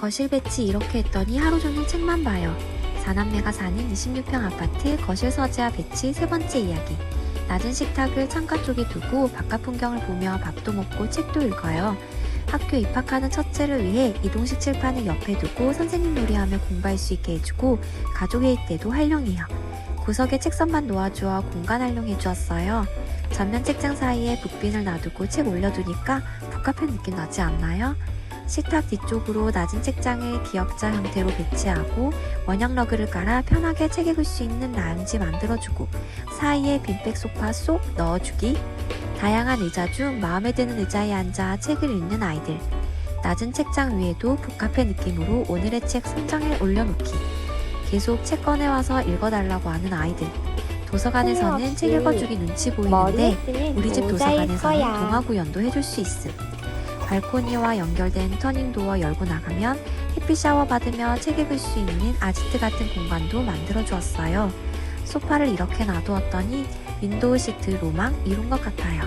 거실 배치 이렇게 했더니 하루 종일 책만 봐요. 4남매가 사는 26평 아파트 거실 서재와 배치 세 번째 이야기. 낮은 식탁을 창가 쪽에 두고 바깥 풍경을 보며 밥도 먹고 책도 읽어요. 학교 입학하는 첫째를 위해 이동식 칠판을 옆에 두고 선생님 놀이하며 공부할 수 있게 해주고 가족 회의 때도 활용해요. 구석에 책선만 놓아주어 공간 활용해 주었어요. 전면 책장 사이에 북빈을 놔두고 책 올려두니까 북카페 느낌 나지 않나요? 식탁 뒤쪽으로 낮은 책장을 기역자 형태로 배치하고 원형 러그를 깔아 편하게 책 읽을 수 있는 라운지 만들어주고 사이에 빈백 소파 쏙 넣어주기. 다양한 의자 중 마음에 드는 의자에 앉아 책을 읽는 아이들. 낮은 책장 위에도 북카페 느낌으로 오늘의 책 선정에 올려놓기. 계속 책 꺼내와서 읽어달라고 하는 아이들. 도서관에서는 책 읽어주기 눈치 보이는데 우리 집 도서관에서는 동화 구 연도 해줄 수 있음. 발코니와 연결된 터닝 도어 열고 나가면 햇빛 샤워 받으며 책 읽을 수 있는 아지트 같은 공간도 만들어 주었어요. 소파를 이렇게 놔두었더니 윈도우 시트 로망 이룬 것 같아요.